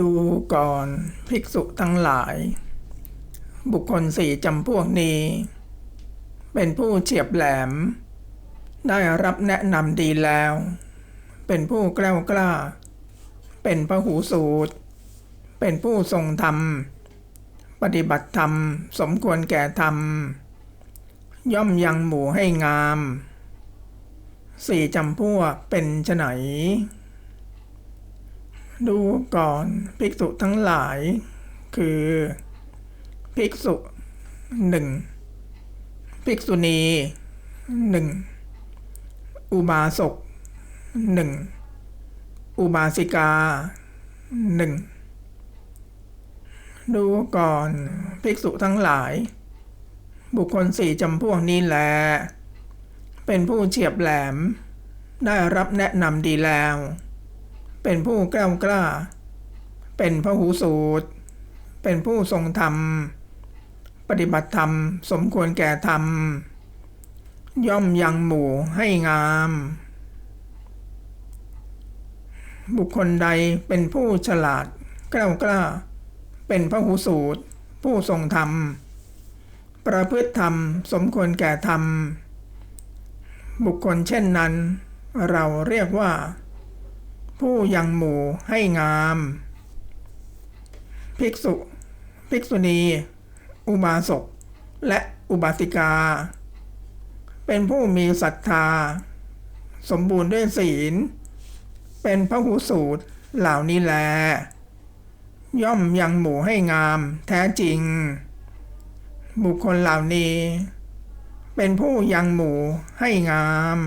ดูก่อนภิกษุทั้งหลาย บุคคลสี่จำพวกนี้ เป็นผู้เฉียบแหลม ได้รับแนะนำดีแล้ว เป็นผู้แกล้วกล้า เป็นพระหูสูตร เป็นผู้ทรงธรรม ปฏิบัติธรรม สมควรแก่ธรรม ย่อมยังหมู่ให้งาม สี่จำพวกเป็นไฉน ดูก่อนภิกษุทั้งหลาย คือภิกษุหนึ่งภิกษุณีหนึ่งอุบาสกหนึ่งอุบาสิกาหนึ่งดูก่อนภิกษุทั้งหลาย บุคคลสี่จำพวกนี้แล เป็นผู้เฉียบแหลม ได้รับแนะนำดีแล้ว เป็นผู้แกล้วกล้า เป็นพระหูสูตร เป็นผู้ทรงธรรม ปฏิบัติธรรม สมควรแก่ธรรม ย่อมยังหมู่ให้งาม บุคคลใดเป็นผู้ฉลาดแกล้วกล้า เป็นพระหูสูตร ผู้ทรงธรรม ประพฤติธรรม สมควรแก่ธรรม บุคคลเช่นนั้น เราเรียกว่า ผู้ยังหมู่ให้งาม ภิกษุ ภิกษุณี อุบาสก และอุบาสิกา เป็นผู้มีศรัทธา สมบูรณ์ด้วยศีล เป็นพระหูสูตรเหล่านี้แล ย่อมยังหมู่ให้งามแท้จริง บุคคลเหล่านี้ เป็นผู้ยังหมู่ให้งาม